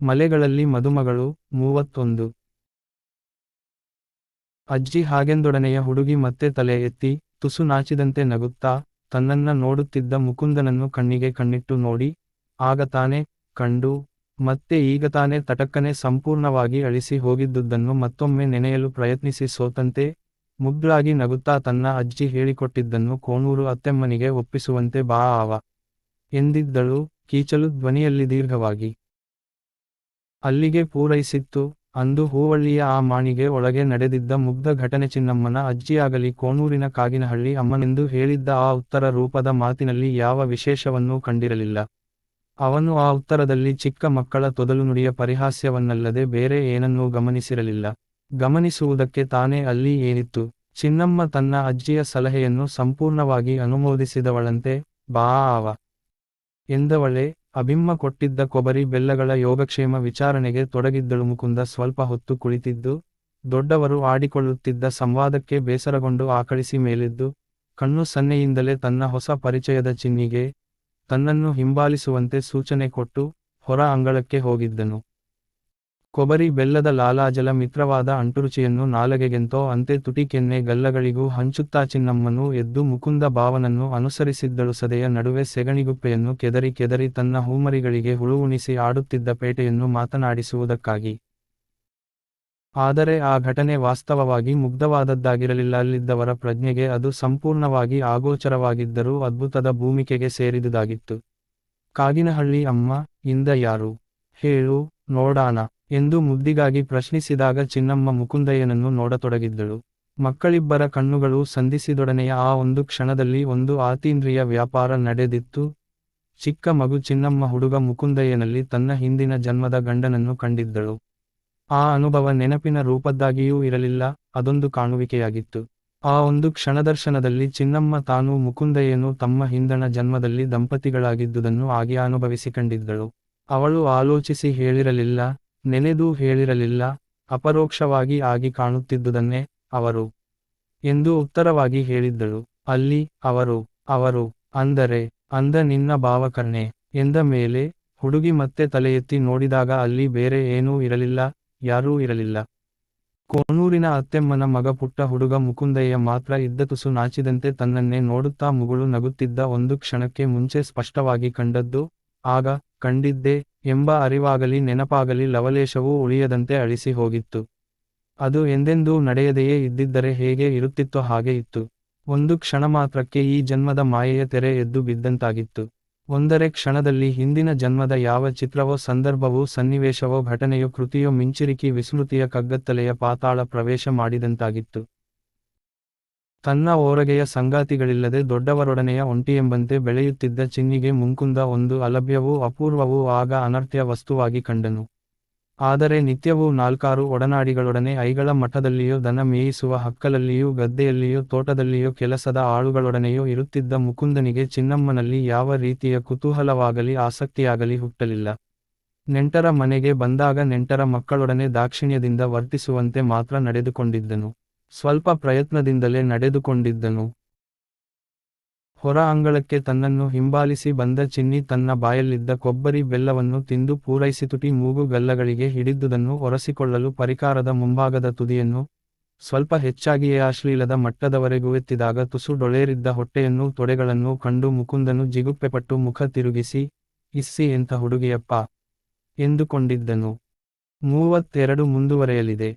ಮಲೆಗಳಲ್ಲಿ ಮದುಮಗಳು, ಮೂವತ್ತೊಂದು. ಅಜ್ಜಿ ಹಾಗೆಂದೊಡನೆಯ ಹುಡುಗಿ ಮತ್ತೆ ತಲೆ ಎತ್ತಿ, ತುಸು ನಾಚಿದಂತೆ ನಗುತ್ತಾ, ತನ್ನನ್ನ ನೋಡುತ್ತಿದ್ದ ಮುಕುಂದನನ್ನು ಕಣ್ಣಿಗೆ ಕಣ್ಣಿಟ್ಟು ನೋಡಿ, ಆಗ ತಾನೇ ಕಂಡು, ಮತ್ತೆ ಈಗ ತಾನೇ ತಟಕ್ಕನೆ ಸಂಪೂರ್ಣವಾಗಿ ಅಳಿಸಿ ಹೋಗಿದ್ದುದನ್ನು ಮತ್ತೊಮ್ಮೆ ನೆನೆಯಲು ಪ್ರಯತ್ನಿಸಿ ಸೋತಂತೆ ಮುದ್ರಾಗಿ ನಗುತ್ತಾ ತನ್ನ ಅಜ್ಜಿ ಹೇಳಿಕೊಟ್ಟಿದ್ದನ್ನು ಕೋಣೂರು ಅತ್ತೆಮ್ಮನಿಗೆ ಒಪ್ಪಿಸುವಂತೆ ಬಾ ಆವ, ಎಂದಿದ್ದಳು, ಕೀಚಲು ಧ್ವನಿಯಲ್ಲಿ ದೀರ್ಘವಾಗಿ. ಅಲ್ಲಿಗೆ ಪೂರೈಸಿತ್ತು. ಅಂದು ಹೂವಳ್ಳಿಯ ಆ ಮಾಣಿಗೆ ಒಳಗೆ ನಡೆದಿದ್ದ ಮುಗ್ಧ ಘಟನೆ ಚಿನ್ನಮ್ಮನ ಅಜ್ಜಿಯಾಗಲಿ ಕೋನೂರಿನ ಕಾಗಿನಹಳ್ಳಿ ಅಮ್ಮನೆಂದು ಹೇಳಿದ್ದ ಆ ಉತ್ತರ ರೂಪದ ಮಾತಿನಲ್ಲಿ ಯಾವ ವಿಶೇಷವನ್ನೂ ಕಂಡಿರಲಿಲ್ಲ. ಅವನು ಆ ಉತ್ತರದಲ್ಲಿ ಚಿಕ್ಕ ಮಕ್ಕಳ ತೊದಲು ನುಡಿಯ ಪರಿಹಾಸ್ಯವನ್ನಲ್ಲದೆ ಬೇರೆ ಏನನ್ನೂ ಗಮನಿಸಿರಲಿಲ್ಲ. ಗಮನಿಸುವುದಕ್ಕೆ ತಾನೇ ಅಲ್ಲಿ ಏನಿತ್ತು. ಚಿನ್ನಮ್ಮ ತನ್ನ ಅಜ್ಜಿಯ ಸಲಹೆಯನ್ನು ಸಂಪೂರ್ಣವಾಗಿ ಅನುಮೋದಿಸಿದವಳಂತೆ, ಬಾ ಆವ, ಎಂದವಳೆ ಅಭಿಮ್ಮ ಕೊಟ್ಟಿದ್ದ ಕೊಬರಿ ಬೆಲ್ಲಗಳ ಯೋಗಕ್ಷೇಮ ವಿಚಾರಣೆಗೆ ತೊಡಗಿದ್ದಳು. ಮುಕುಂದ ಸ್ವಲ್ಪ ಹೊತ್ತು ಕುಳಿತಿದ್ದು, ದೊಡ್ಡವರು ಆಡಿಕೊಳ್ಳುತ್ತಿದ್ದ ಸಂವಾದಕ್ಕೆ ಬೇಸರಗೊಂಡು ಆಕಳಿಸಿ ಮೇಲೆದ್ದು, ಕಣ್ಣು ಸನ್ನೆಯಿಂದಲೇ ತನ್ನ ಹೊಸ ಪರಿಚಯದ ಚಿನ್ನಿಗೆ ತನ್ನನ್ನು ಹಿಂಬಾಲಿಸುವಂತೆ ಸೂಚನೆ ಕೊಟ್ಟು ಹೊರ ಅಂಗಳಕ್ಕೆ ಹೋಗಿದ್ದನು. ಕೊಬರಿ ಬೆಲ್ಲದ ಲಾಲಾಜಲ ಮಿತ್ರವಾದ ಅಂಟುರುಚಿಯನ್ನು ನಾಲಗೆಗೆಂತೋ ಅಂತೆ ತುಟಿ ಕೆನ್ನೆ ಗಲ್ಲಗಳಿಗೂ ಹಂಚುತ್ತಾ ಚಿನ್ನಮ್ಮನು ಎದ್ದು ಮುಕುಂದ ಭಾವನನ್ನು ಅನುಸರಿಸಿದ್ದಳು ಸದೆಯ ನಡುವೆ ಸೆಗಣಿಗುಪ್ಪೆಯನ್ನು ಕೆದರಿ ಕೆದರಿ ತನ್ನ ಹೂಮರಿಗಳಿಗೆ ಹುಳುವುಣಿಸಿ ಆಡುತ್ತಿದ್ದ ಪೇಟೆಯನ್ನು ಮಾತನಾಡಿಸುವುದಕ್ಕಾಗಿ. ಆದರೆ ಆ ಘಟನೆ ವಾಸ್ತವವಾಗಿ ಮುಗ್ಧವಾದದ್ದಾಗಿರಲಿಲ್ಲ. ಅಲ್ಲಿದ್ದವರ ಪ್ರಜ್ಞೆಗೆ ಅದು ಸಂಪೂರ್ಣವಾಗಿ ಆಗೋಚರವಾಗಿದ್ದರೂ ಅದ್ಭುತದ ಭೂಮಿಕೆಗೆ ಸೇರಿದುದಾಗಿತ್ತು. ಕಾಗಿನಹಳ್ಳಿ ಅಮ್ಮ, ಇಂದ ಯಾರು? ಹೇಳು, ನೋಡಾನ. ಎಂದು ಮುದ್ದಿಗಾಗಿ ಪ್ರಶ್ನಿಸಿದಾಗ ಚಿನ್ನಮ್ಮ ಮುಕುಂದಯ್ಯನನ್ನು ನೋಡತೊಡಗಿದ್ದಳು. ಮಕ್ಕಳಿಬ್ಬರ ಕಣ್ಣುಗಳು ಸಂಧಿಸಿದೊಡನೆಯ ಆ ಒಂದು ಕ್ಷಣದಲ್ಲಿ ಒಂದು ಆತೀಂದ್ರಿಯ ವ್ಯಾಪಾರ ನಡೆದಿತ್ತು. ಚಿಕ್ಕ ಮಗು ಚಿನ್ನಮ್ಮ ಹುಡುಗ ಮುಕುಂದಯ್ಯನಲ್ಲಿ ತನ್ನ ಹಿಂದಿನ ಜನ್ಮದ ಗಂಡನನ್ನು ಕಂಡಿದ್ದಳು. ಆ ಅನುಭವ ನೆನಪಿನ ರೂಪದ್ದಾಗಿಯೂ ಇರಲಿಲ್ಲ, ಅದೊಂದು ಕಾಣುವಿಕೆಯಾಗಿತ್ತು. ಆ ಒಂದು ಕ್ಷಣದರ್ಶನದಲ್ಲಿ ಚಿನ್ನಮ್ಮ ತಾನು ಮುಕುಂದಯ್ಯನು ತಮ್ಮ ಹಿಂದಣ ಜನ್ಮದಲ್ಲಿ ದಂಪತಿಗಳಾಗಿದ್ದುದನ್ನು ಆಗಿ ಅನುಭವಿಸಿಕೊಂಡಿದ್ದಳು. ಅವಳು ಆಲೋಚಿಸಿ ಹೇಳಿರಲಿಲ್ಲ ನೆನೆದೂ ಹೇಳಿರಲಿಲ್ಲ, ಅಪರೋಕ್ಷವಾಗಿ ಆಗಿ ಕಾಣುತ್ತಿದ್ದುದನ್ನೇ ಅವರು ಎಂದು ಉತ್ತರವಾಗಿ ಹೇಳಿದ್ದಳು. ಅಲ್ಲಿ ಅವರು ಅವರು, ಅಂದರೆ, ಅಂದ ನಿನ್ನ ಭಾವಕರ್ಣೆ ಎಂದ ಮೇಲೆ ಹುಡುಗಿ ಮತ್ತೆ ತಲೆ ಎತ್ತಿ ನೋಡಿದಾಗ ಅಲ್ಲಿ ಬೇರೆ ಏನೂ ಇರಲಿಲ್ಲ, ಯಾರೂ ಇರಲಿಲ್ಲ. ಕೋನೂರಿನ ಅತ್ತೆಮ್ಮನ ಮಗ ಪುಟ್ಟ ಹುಡುಗ ಮುಕುಂದಯ್ಯ ಮಾತ್ರ ಇದ್ದ ತುಸು ನಾಚಿದಂತೆ ತನ್ನನ್ನೇ ನೋಡುತ್ತಾ ಮುಗುಳು ನಗುತ್ತಿದ್ದ ಒಂದು ಕ್ಷಣಕ್ಕೆ ಮುಂಚೆ ಸ್ಪಷ್ಟವಾಗಿ ಕಂಡದ್ದು, ಆಗ ಕಂಡಿದ್ದೆ ಎಂಬ ಅರಿವಾಗಲಿ ನೆನಪಾಗಲಿ ಲವಲೇಶವೂ ಉಳಿಯದಂತೆ ಅಳಿಸಿ ಹೋಗಿತ್ತು. ಅದು ಎಂದೆಂದೂ ನಡೆಯದೆಯೇ ಇದ್ದಿದ್ದರೆ ಹೇಗೆ ಇರುತ್ತಿತ್ತೋ ಹಾಗೆ ಇತ್ತು. ಒಂದು ಕ್ಷಣ ಮಾತ್ರಕ್ಕೆ ಈ ಜನ್ಮದ ಮಾಯೆಯ ತೆರೆ ಎದ್ದು ಬಿದ್ದಂತಾಗಿತ್ತು. ಒಂದರೆ ಕ್ಷಣದಲ್ಲಿ ಹಿಂದಿನ ಜನ್ಮದ ಯಾವ ಚಿತ್ರವೋ ಸಂದರ್ಭವೋ ಸನ್ನಿವೇಶವೋ ಘಟನೆಯೋ ಕೃತಿಯೋ ಮಿಂಚಿರಿಕಿ ವಿಸ್ಮೃತಿಯ ಕಗ್ಗತ್ತಲೆಯ ಪಾತಾಳ ಪ್ರವೇಶ ಮಾಡಿದಂತಾಗಿತ್ತು. ತನ್ನ ಓರಗೆಯ ಸಂಗಾತಿಗಳಿಲ್ಲದೆ ದೊಡ್ಡವರೊಡನೆಯ ಒಂಟಿಯೆಂಬಂತೆ ಬೆಳೆಯುತ್ತಿದ್ದ ಚಿನ್ನಿಗೆ ಮುಂಕುಂದ ಒಂದು ಅಲಭ್ಯವೂ ಅಪೂರ್ವವೂ ಆಗ ಅನರ್ಥ್ಯ ವಸ್ತುವಾಗಿ ಕಂಡನು. ಆದರೆ ನಿತ್ಯವೂ ನಾಲ್ಕಾರು ಒಡನಾಡಿಗಳೊಡನೆ ಐಗಳ ಮಠದಲ್ಲಿಯೋ ದನ ಮೇಯಿಸುವ ಹಕ್ಕಲಲ್ಲಿಯೂ ಗದ್ದೆಯಲ್ಲಿಯೋ ತೋಟದಲ್ಲಿಯೋ ಕೆಲಸದ ಆಳುಗಳೊಡನೆಯೋ ಇರುತ್ತಿದ್ದ ಮುಕುಂದನಿಗೆ ಚಿನ್ನಮ್ಮನಲ್ಲಿ ಯಾವ ರೀತಿಯ ಕುತೂಹಲವಾಗಲಿ ಆಸಕ್ತಿಯಾಗಲಿ ಹುಟ್ಟಲಿಲ್ಲ. ನೆಂಟರ ಮನೆಗೆ ಬಂದಾಗ ನೆಂಟರ ಮಕ್ಕಳೊಡನೆ ದಾಕ್ಷಿಣ್ಯದಿಂದ ವರ್ತಿಸುವಂತೆ ಮಾತ್ರ ನಡೆದುಕೊಂಡಿದ್ದನು. ಸ್ವಲ್ಪ ಪ್ರಯತ್ನದಿಂದಲೇ ನಡೆದುಕೊಂಡಿದ್ದನು. ಹೊರ ಅಂಗಳಕ್ಕೆ ತನ್ನನ್ನು ಹಿಂಬಾಲಿಸಿ ಬಂದ ಚಿನ್ನಿ ತನ್ನ ಬಾಯಲ್ಲಿದ್ದ ಕೊಬ್ಬರಿ ಬೆಲ್ಲವನ್ನು ತಿಂದು ಪೂರೈಸಿತುಟಿ ಮೂಗು ಗಲ್ಲಗಳಿಗೆ ಹಿಡಿದುದನ್ನು ಒರೆಸಿಕೊಳ್ಳಲು ಪರಿಕಾರದ ಮುಂಭಾಗದ ತುದಿಯನ್ನು ಸ್ವಲ್ಪ ಹೆಚ್ಚಾಗಿಯೇ ಅಶ್ಲೀಲದ ಮಟ್ಟದವರೆಗೂ ಎತ್ತಿದಾಗ ತುಸು ಡೊಳೇರಿದ್ದ ಹೊಟ್ಟೆಯನ್ನು ತೊಡೆಗಳನ್ನು ಕಂಡು ಮುಕುಂದನು ಜಿಗುಪ್ಪೆಪಟ್ಟು ಮುಖ ತಿರುಗಿಸಿ, ಇಸ್ಸಿ ಎಂಥ ಹುಡುಗಿಯಪ್ಪ! ಎಂದುಕೊಂಡಿದ್ದನು. ಮೂವತ್ತೆರಡು ಮುಂದುವರೆಯಲಿದೆ.